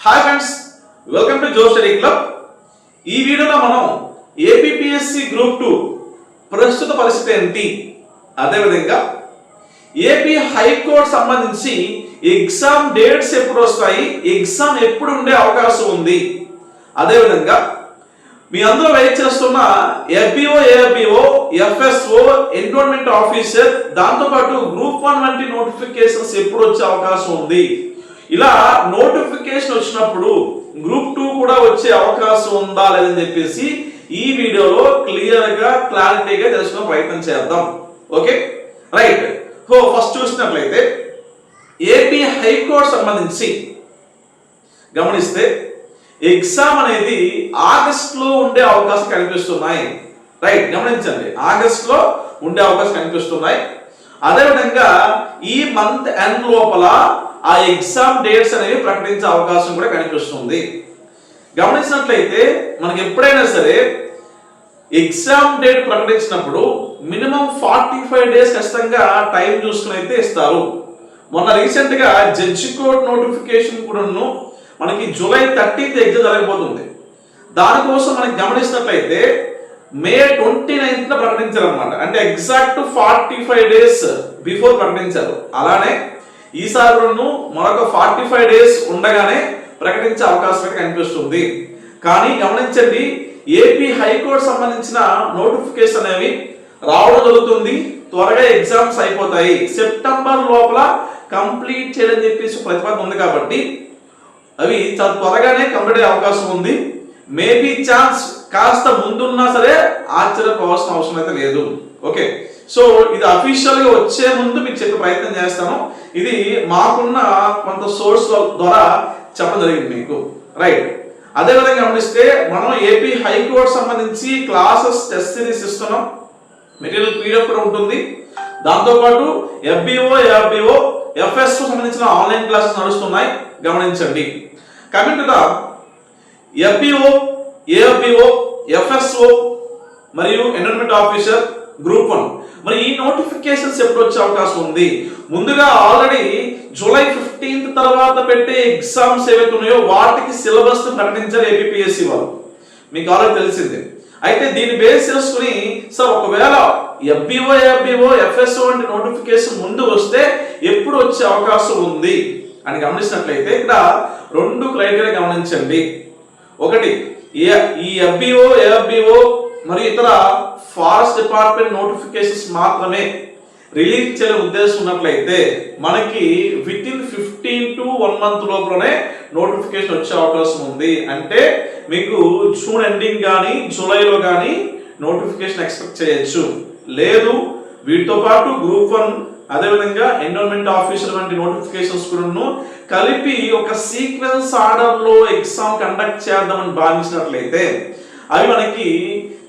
Hi friends welcome to Jo study club ఈ వీడియోలో మనం ఏపీపీఎస్సి గ్రూప్ టూ ప్రస్తుత పరిస్థితి ఏంటి? అదేవిధంగా ఏపీ హైకోర్టు సంబంధించి ఎగ్జామ్ డేట్స్ ఎప్పుడు వస్తాయి? ఎగ్జామ్ ఎప్పుడు ఉండే అవకాశం ఉంది. అదేవిధంగా మీ అందరూ వెయిట్ చేస్తున్న FBO AFBO FSO enrolment officer దాంతోపాటు గ్రూప్ వన్ వంటి నోటిఫికేషన్స్ ఎప్పుడు వచ్చే అవకాశం ఉంది? ఇలా నోటిఫికేషన్ వచ్చినప్పుడు గ్రూప్ టూ కూడా వచ్చే అవకాశం ఉందా లేదని చెప్పేసి ఈ వీడియోలో క్లియర్గా క్లారిటీగా తెలుసుకునే ప్రయత్నం చేద్దాం. ఓకే? రైట్ సో ఫస్ట్ చూసినట్లయితే ఏపీ హైకోర్టు సంబంధించి గమనిస్తే ఎగ్జామ్ అనేది ఆగస్ట్లో ఉండే అవకాశం కనిపిస్తున్నాయి. రైట్ గమనించండి. ఆగస్ట్లో ఉండే అవకాశం కనిపిస్తున్నాయి. అదేవిధంగా ఈ మంత్ ఎండ్ లోపల ఆ ఎగ్జామ్ డేట్స్ అనేవి ప్రకటించే అవకాశం కూడా కనిపిస్తుంది. గమనించినట్లయితే మనకి ఎప్పుడైనా సరే ఎగ్జామ్ డేట్ ప్రకటించినప్పుడు మినిమం ఫార్టీ ఫైవ్ డేస్ ఖచ్చితంగా టైం చూసుకుని అయితే ఇస్తారు. మొన్న రీసెంట్గా జడ్జి కోర్ట్ నోటిఫికేషన్ కూడాను మనకి జూలై థర్టీత్ ఎగ్జామ్ జరగబోతుంది. దానికోసం మనకి గమనించినట్లయితే మే ట్వంటీ నైన్త్ ప్రకటించారు అనమాట అంటే exact forty five days before ప్రకటించారు. అలానే ఈసారి కూడాను మరొక ఫార్టీ ఫైవ్ డేస్ ఉండగానే ప్రకటించే అవకాశం కనిపిస్తుంది. కానీ గమనించండి ఏపీ హైకోర్టు సంబంధించిన నోటిఫికేషన్ అనేవి రావడం జరుగుతుంది. త్వరగా ఎగ్జామ్స్ అయిపోతాయి. సెప్టెంబర్ లోపల కంప్లీట్ చేయాలని చెప్పేసి ప్రతిపాదన ఉంది కాబట్టి అవి చాలా త్వరగానే కంప్లీట్ అయ్యే అవకాశం ఉంది. మేబీ ఛాన్స్ కాస్త ముందున్నా సరే ఆశ్చర్యపోవాల్సిన అవసరం అయితే లేదు. ఓకే సో ఇది అఫీషియల్గా వచ్చే ముందు మీకు చెప్పే ప్రయత్నం చేస్తాను. ఇది మాకున్న కొంత సోర్స్ ద్వారా చెప్పడం జరిగింది మీకు. రైట్ అదే విధంగా గమనిస్తే మనం ఏపీ హైకోర్టు సంబంధించి క్లాసెస్ టెస్ట్ సిరీస్ ఇస్తున్నాం. మెటీరియల్ పీడిఎఫ్ కూడా ఉంటుంది. దాంతోపాటు F B O F B O F S సంబంధించిన ఆన్లైన్ క్లాసెస్ నడుస్తున్నాయి. గమనించండి. Coming to the F B O A F B O F S O మరియు ఎన్విరాన్మెంట్ ఆఫీసర్ గ్రూప్ వన్ మరి ఈ నోటిఫికేషన్స్ ఎప్పుడు వచ్చే అవకాశం ఉంది? ముందుగా ఆల్రెడీ జూలై ఫిఫ్టీన్త్ తర్వాత పెట్టే ఎగ్జామ్స్ ఏవైతే ఉన్నాయో వాటికి సిలబస్ ప్రకటించారు ఏపీఎస్సి వాళ్ళు. మీకు ఆల్రెడీ తెలిసిందే. అయితే దీన్ని బేస్ చేసుకుని సార్ ఒకవేళ F B O F B O F S O వంటి నోటిఫికేషన్ ముందు వస్తే ఎప్పుడు వచ్చే అవకాశం ఉంది? అని గమనించినట్లయితే ఇక్కడ రెండు క్రైటీరియా గమనించండి. ఒకటి ఏ- ఈ ఎఫ్బిఓ ఏఎఫ్బిఓ మరియు ఇతర ఫారెస్ట్ డిపార్ట్మెంట్ నోటిఫికేషన్స్ మాత్రమే రిలీజ్ చేయాలనే ఉద్దేశం ఉన్నట్లయితే మనకి within fifteen to one month లోపలనే నోటిఫికేషన్ వచ్చే అవకాశం ఉంది. అంటే మీకు జూన్ ఎండింగ్ కానీ జూలైలో కానీ నోటిఫికేషన్ ఎక్స్పెక్ట్ చేయొచ్చు. లేదు వీటితో పాటు గ్రూప్ వన్ అదేవిధంగా ఎన్రోల్మెంట్ ఆఫీసర్ వంటి నోటిఫికేషన్స్ కూడా కలిపి ఒక సీక్వెన్స్ ఆర్డర్లో ఎగ్జామ్ కండక్ట్ చేద్దామని భావించినట్లయితే అవి మనకి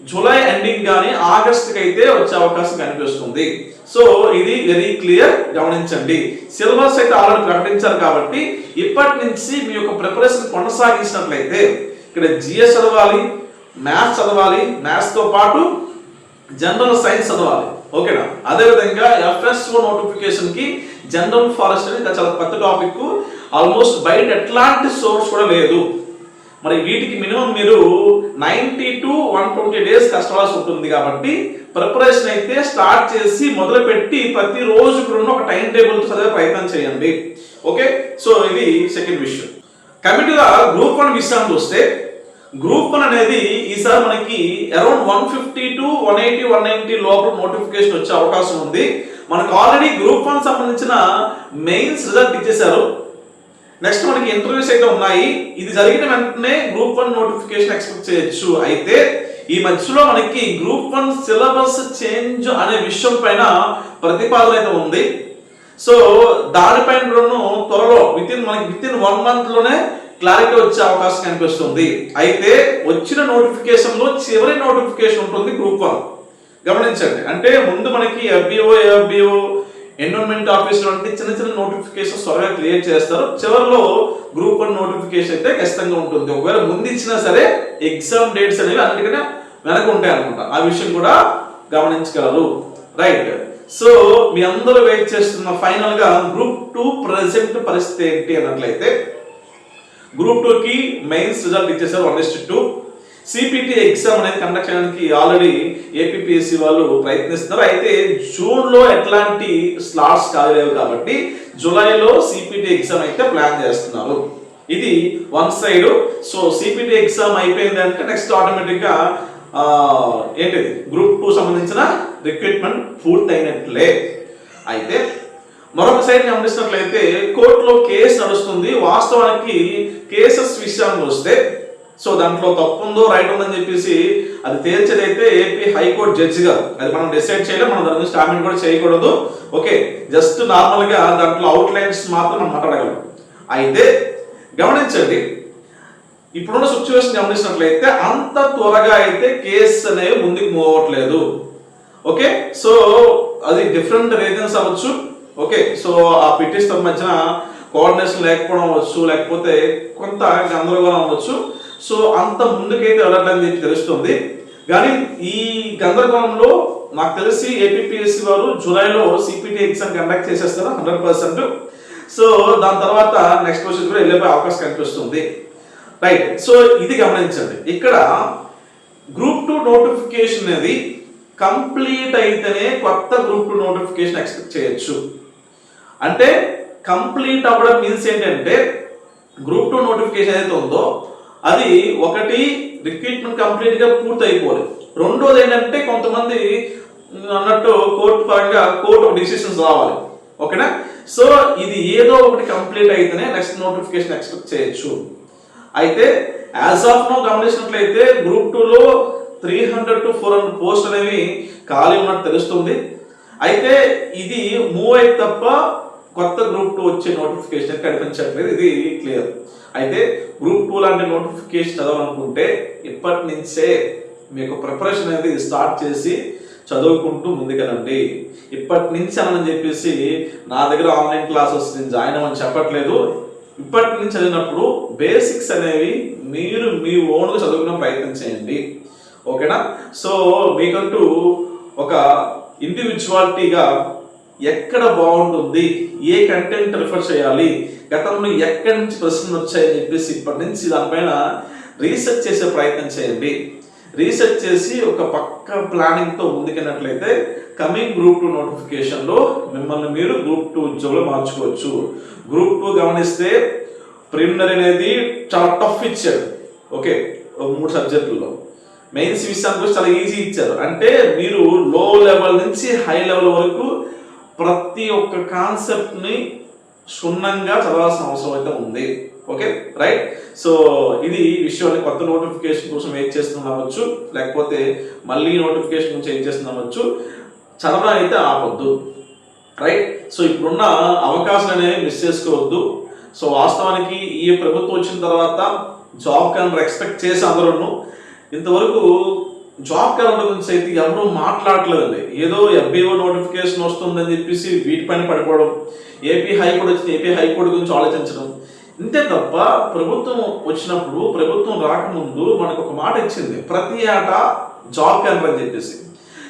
జూలై ఎండింగ్ కానీ ఆగస్ట్కి అయితే వచ్చే అవకాశం కనిపిస్తుంది. సో ఇది వెరీ క్లియర్ గమనించండి. సిలబస్ అయితే ఆల్రెడీ ప్రకటించారు కాబట్టి ఇప్పటి నుంచి మీ యొక్క ప్రిపరేషన్ కొనసాగించినట్లయితే ఇక్కడ జిఎస్ చదవాలి మ్యాథ్స్ చదవాలి మ్యాథ్స్తో పాటు జనరల్ సైన్స్ చదవాలి. ఓకేనా? అదేవిధంగా ఎఫ్ఎస్ఓ నోటిఫికేషన్కి జనరల్ ఫారెస్ట్ అనేది చాలా పెద్ద టాపిక్ ఆల్మోస్ట్ బయట ఎట్లాంటి సోర్స్ కూడా లేదు. మరి వీటికి మినిమం మీరు ninety to one twenty days కష్టపడాల్సి ఉంటుంది కాబట్టి ప్రిపరేషన్ అయితే స్టార్ట్ చేసి మొదలుపెట్టి ప్రతిరోజు కూడా ఒక టైం టేబుల్ చదివే ప్రయత్నం చేయండి. ఓకే? సో ఇది సెకండ్ విషయం. కమిటీగా గ్రూప్ వన్ విషయానికి వస్తే గ్రూప్ వన్ అనేది ఈసారి మనకి around one fifty to one eighty one ninety లోపల నోటిఫికేషన్ వచ్చే అవకాశం ఉంది. మనకు ఆల్రెడీ గ్రూప్ వన్ సంబంధించిన మెయిన్స్ రిజల్ట్ ఇచ్చేశారు. నెక్స్ట్ మనకి ఇంటర్వ్యూస్ అయితే ఉన్నాయి. ఇది జరిగిన వెంటనే గ్రూప్ వన్ నోటిఫికేషన్ ఎక్స్పెక్ట్ చేయొచ్చు. అయితే ఈ మధ్యలో మనకి గ్రూప్ వన్ సిలబస్ చేంజ్ అనే విషయం పైన ప్రతిపాదన అయితే ఉంది. సో దానిపైన త్వరలో విత్ ఇన్ మనకి విత్ ఇన్ వన్ మంత్లోనే క్లారిటీ వచ్చే అవకాశం కనిపిస్తుంది. అయితే వచ్చిన నోటిఫికేషన్లో చివరి నోటిఫికేషన్ ఉంటుంది గ్రూప్ వన్ గమనించండి. అంటే ముందు మనకి ఎఫ్బిఓ ఎఫ్బిఓ ఎన్విరాన్మెంట్ ఆఫీసర్ వంటి చిన్న చిన్న నోటిఫికేషన్ త్వరగా క్లియర్ చేస్తారు. చివరిలో గ్రూప్ వన్ నోటిఫికేషన్ అయితే ఖచ్చితంగా ఉంటుంది. ఒకవేళ ముందు ఇచ్చినా సరే ఎగ్జామ్ డేట్స్ అనేవి అన్నిటికనే వెనక ఉంటాయి అనమాట ఆ విషయం కూడా గమనించగలరు. రైట్ సో మీ అందరూ వెయిట్ చేస్తున్న ఫైనల్గా గ్రూప్ టూ ప్రజెంట్ పరిస్థితి ఏంటి అన్నట్లయితే గ్రూప్ టూకి మెయిన్స్ రిజల్ట్ ఇచ్చేసారు one is two. CPT exam అనేది కండక్ట్ చేయడానికి ఆల్రెడీ ఏపీఎస్సి వాళ్ళు ప్రయత్నిస్తున్నారు. అయితే జూన్లో ఎట్లాంటి స్లాట్స్ కాలేవు కాబట్టి జూలైలో సిపిటి ఎగ్జామ్ అయితే ప్లాన్ చేస్తున్నారు. ఇది one side. So CPT exam అయిపోయింది అంటే నెక్స్ట్ ఆటోమేటిక్గా ఏంటిది? గ్రూప్ టూ సంబంధించిన రిక్రూట్మెంట్ పూర్తయినట్లే. అయితే మరొక సైడ్ గమనిస్తున్నట్లయితే కోర్టులో కేసు నడుస్తుంది. వాస్తవానికి కేసెస్ విషయానికి వస్తే సో దాంట్లో తప్పు ఉందో రైట్ ఉందని చెప్పేసి అది తేల్చేదైతే ఏపీ హైకోర్టు జడ్జి గారు అది మనం డిసైడ్ చేయలేం మనం దాని గురించి కామెంట్ కూడా చేయకూడదు. ఓకే జస్ట్ నార్మల్గా దాంట్లో అవుట్ లైన్స్ మాత్రం మనం మాట్లాడగలం. అయితే గమనించండి ఇప్పుడున్న సిచ్యువేషన్ గమనించినట్లయితే అంత త్వరగా అయితే కేసు అనేవి ముందుకు మూవ్ అవ్వట్లేదు. ఓకే సో అది డిఫరెంట్ రీజన్స్ అవ్వచ్చు. ఓకే సో ఆ పిటిషన్ మధ్యన కోఆర్డినేషన్ లేకపోవడం అవ్వచ్చు లేకపోతే కొంత గందరగోళం అవ్వచ్చు. సో అంత ముందుకైతే వెళ్ళట్లని తెలుస్తుంది. కానీ ఈ గందరగోళంలో నాకు తెలిసి ఏపీఎస్సి వారు జూలైలో సిపిటి ఎగ్జామ్ కండక్ట్ చేసేస్తారు హండ్రెడ్ పర్సెంట్ సో దాని తర్వాత నెక్స్ట్ క్వశ్చన్ కూడా వెళ్ళిపోయే అవకాశం కనిపిస్తుంది. రైట్ సో ఇది గమనించండి. ఇక్కడ గ్రూప్ టూ నోటిఫికేషన్ అనేది కంప్లీట్ అయితేనే కొత్త గ్రూప్ టూ నోటిఫికేషన్ ఎక్స్పెక్ట్ చేయొచ్చు. అంటే కంప్లీట్ అవ్వడం మీన్స్ ఏంటంటే గ్రూప్ టూ నోటిఫికేషన్ ఏదైతే ఉందో అది ఒకటి రిక్రూట్మెంట్ కంప్లీట్గా పూర్తి అయిపోవాలి. రెండోది ఏంటంటే కొంతమంది అన్నట్టు కోర్టు పరంగా కోర్టు డిసిషన్స్ రావాలి. ఓకేనా? సో ఇది ఏదో ఒకటి కంప్లీట్ అయితేనే నెక్స్ట్ నోటిఫికేషన్ ఎక్స్పెక్ట్ చేయొచ్చు. అయితే యాజ్ ఆఫ్ నో గమనించినట్లయితే గ్రూప్ టూలో three hundred to four hundred post అనేవి ఖాళీ ఉన్నట్టు తెలుస్తుంది. అయితే ఇది మూవ్ అయితే తప్ప కొత్త గ్రూప్ టూ వచ్చే నోటిఫికేషన్ కనిపించట్లేదు ఇది క్లియర్ అయితే గ్రూప్ టూ లాంటి నోటిఫికేషన్ చదవాలనుకుంటే ఇప్పటి నుంచే మీకు ప్రిపరేషన్ అనేది స్టార్ట్ చేసి చదువుకుంటూ ముందుకెళ్ళండి. ఇప్పటి నుంచి అని చెప్పేసి నా దగ్గర ఆన్లైన్ క్లాసెస్ నేను జాయిన్ అవ్వని చెప్పట్లేదు. ఇప్పటి నుంచి చదివినప్పుడు బేసిక్స్ అనేవి మీరు మీ ఓన్గా చదువుకునే ప్రయత్నం చేయండి. ఓకేనా? సో మీకంటూ ఒక ఇండివిజువాలిటీగా ఎక్కడ బాగుంటుంది ఏ కంటెంట్ రిఫర్ చేయాలి గతంలో ఎక్కడి నుంచి ప్రశ్నలు వచ్చాయని చెప్పేసి ఇప్పటి నుంచి దానిపైన రీసెర్చ్ చేసే ప్రయత్నం చేయండి. రీసెర్చ్ చేసి ఒక పక్క ప్లానింగ్తో ముందుకెళ్ళినట్లయితే కమింగ్ గ్రూప్ టూ నోటిఫికేషన్లో మిమ్మల్ని మీరు గ్రూప్ టూ ఉద్యోగులు మార్చుకోవచ్చు. గ్రూప్ టూ గమనిస్తే ప్రిలిమినరీ అనేది చాలా టఫ్ ఇచ్చాడు ఓకే ఒక మూడు సబ్జెక్టుల్లో మెయిన్స్ విషయానికి చాలా ఈజీ ఇచ్చారు. అంటే మీరు లో లెవెల్ నుంచి హై లెవెల్ వరకు ప్రతి ఒక్క కాన్సెప్ట్ని క్షుణ్ణంగా చదవాల్సిన అవసరం అయితే ఉంది. ఓకే రైట్ సో ఇది విషయాన్ని కొత్త నోటిఫికేషన్ కోసం వెయిట్ చేస్తున్నామచ్చు లేకపోతే మళ్ళీ నోటిఫికేషన్ గురించి వెయిట్ చేస్తున్నామచ్చు చదవడం అయితే ఆపొద్దు. రైట్ సో ఇప్పుడున్న అవకాశాలు అనేవి మిస్ చేసుకోవద్దు. సో వాస్తవానికి ఈ ప్రభుత్వం వచ్చిన తర్వాత జాబ్ కన్నా ఎక్స్పెక్ట్ చేసి అందరూ ఇంతవరకు జాబ్ క్యాలెండర్ గురించి అయితే ఎవరూ మాట్లాడలేదండి ఏదో ఎఫ్బిఓ నోటిఫికేషన్ వస్తుందని చెప్పేసి వీటిపైన పడిపోవడం ఏపీ హైకోర్టు వచ్చింది ఏపీ హైకోర్టు గురించి ఆలోచించడం. ఇంతే తప్ప ప్రభుత్వం వచ్చినప్పుడు ప్రభుత్వం రాకముందు మనకు ఒక మాట ఇచ్చింది ప్రతి ఏటా జాబ్ క్యాలెండర్ అని చెప్పేసి.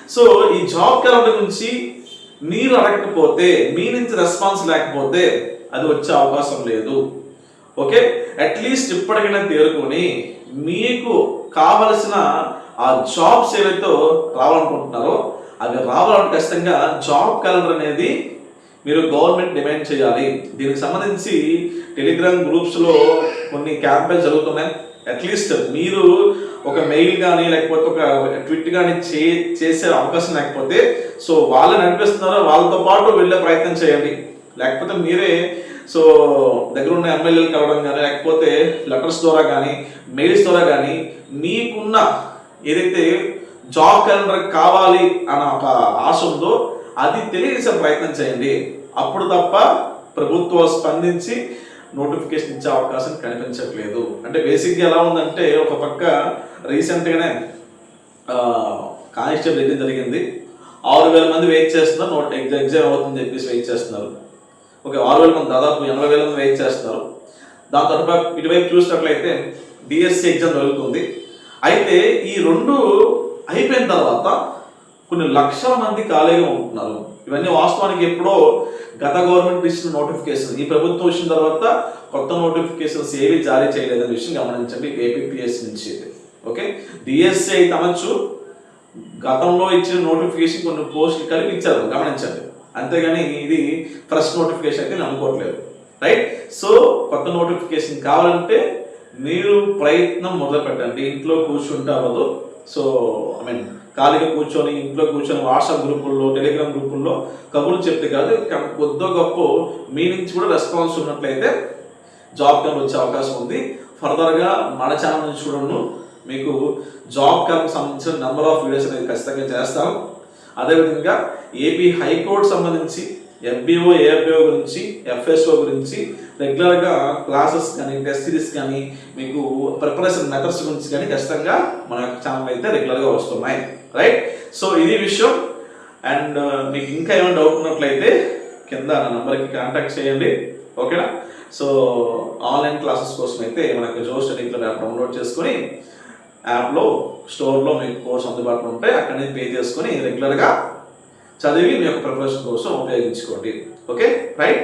సో ఈ జాబ్ క్యాలెండర్ గురించి మీరు అడగకపోతే మీ నుంచి రెస్పాన్స్ లేకపోతే అది వచ్చే అవకాశం లేదు. ఓకే? అట్లీస్ట్ ఇప్పటికైనా తేరుకొని మీకు కావలసిన ఆ జాబ్స్ ఏవైతే రావాలనుకుంటున్నారో అవి రావాలంటే ఖచ్చితంగా జాబ్ క్యాలెండర్ అనేది మీరు గవర్నమెంట్ డిమాండ్ చేయాలి. దీనికి సంబంధించి టెలిగ్రామ్ గ్రూప్స్లో కొన్ని క్యాంపెయిన్ జరుగుతున్నాయి. అట్లీస్ట్ మీరు ఒక మెయిల్ కానీ లేకపోతే ఒక ట్విట్ కానీ చే చేసే అవకాశం లేకపోతే సో వాళ్ళని అనిపిస్తున్నారో వాళ్ళతో పాటు వెళ్ళే ప్రయత్నం చేయండి. లేకపోతే మీరే సో దగ్గర ఉన్న ఎమ్మెల్యేలు కలవడం కానీ లేకపోతే లెటర్స్ ద్వారా కానీ మెయిల్స్ ద్వారా కానీ మీకున్న ఏదైతే జాబ్ క్యాలెండర్ కావాలి అన్న ఒక ఆశ ఉందో అది తెలియజేసే ప్రయత్నం చేయండి. అప్పుడు తప్ప ప్రభుత్వం స్పందించి నోటిఫికేషన్ ఇచ్చే అవకాశం కనిపించట్లేదు. అంటే బేసిక్గా ఎలా ఉందంటే ఒక పక్క రీసెంట్గానే కానిస్టేబుల్ ఎన్ని జరిగింది. ఆరు వేల మంది వెయిట్ చేస్తున్నారు నోట్ ఎగ్జామ్ ఎగ్జామ్ అవుతుందని చెప్పేసి వెయిట్ చేస్తున్నారు. ఓకే ఆరు వేల మంది దాదాపు ఎనభై వేల మంది వెయిట్ చేస్తున్నారు. దాని తర్వాత ఇటువైపు చూసినట్లయితే డిఎస్సి ఎగ్జామ్ జరుగుతుంది. అయితే ఈ రెండు అయిపోయిన తర్వాత కొన్ని లక్షల మంది ఖాళీగా ఉంటున్నారు. ఇవన్నీ వాస్తవానికి ఎప్పుడో గత గవర్నమెంట్ ఇచ్చిన నోటిఫికేషన్. ఈ ప్రభుత్వం వచ్చిన తర్వాత కొత్త నోటిఫికేషన్స్ ఏవి జారీ చేయలేదనే విషయం గమనించండి. ఏపీపీఎస్ నుంచి ఓకే? డిఎస్సి అయితే అనొచ్చు గతంలో ఇచ్చిన నోటిఫికేషన్ కొన్ని పోస్టులు కలిపి ఇచ్చారు. గమనించండి. అంతేగాని ఇది ఫ్రెష్ నోటిఫికేషన్ అయితే నేను అనుకోవట్లేదు. రైట్? సో కొత్త నోటిఫికేషన్ కావాలంటే మీరు ప్రయత్నం మొదలు పెట్టండి ఇంట్లో కూర్చుంటే అవ్వదు. సో ఐ మీన్ ఖాళీగా కూర్చొని ఇంట్లో కూర్చొని వాట్సాప్ గ్రూపుల్లో టెలిగ్రామ్ గ్రూపుల్లో కబుర్లు చెప్తే కాదు. కొద్దో గొప్ప మీ నుంచి కూడా రెస్పాన్స్ ఉన్నట్లయితే జాబ్ క్యాంప్ వచ్చే అవకాశం ఉంది. ఫర్దర్గా మన ఛానల్ నుంచి చూడండి. మీకు జాబ్ క్యాంప్ సంబంధించిన నెంబర్ ఆఫ్ వీడియోస్ అనేది ఖచ్చితంగా చేస్తాం. అదేవిధంగా ఏపీ హైకోర్టు సంబంధించి F B O A F B O గురించి ఎఫ్ఎస్ఓ గురించి రెగ్యులర్గా క్లాసెస్ కానీ టెస్ట్ సిరీస్ కానీ మీకు ప్రిపరేషన్ మెథడ్స్ గురించి కానీ ఖచ్చితంగా మన యొక్క ఛానల్ అయితే రెగ్యులర్గా వస్తున్నాయి. రైట్? సో ఇది విషయం. అండ్ మీకు ఇంకా ఏమైనా డౌట్ ఉన్నట్లయితే కింద నా నెంబర్కి కాంటాక్ట్ చేయండి. ఓకేనా? సో ఆన్లైన్ క్లాసెస్ కోసం అయితే మనకు జో స్టడీ యాప్ డౌన్లోడ్ చేసుకొని యాప్లో స్టోర్లో మీకు కోర్స్ అందుబాటులో ఉంటే అక్కడ నుంచి పే చేసుకొని రెగ్యులర్గా చదివి మీ యొక్క ప్రిపరేషన్ కోసం ఉపయోగించుకోండి. Okay? Right?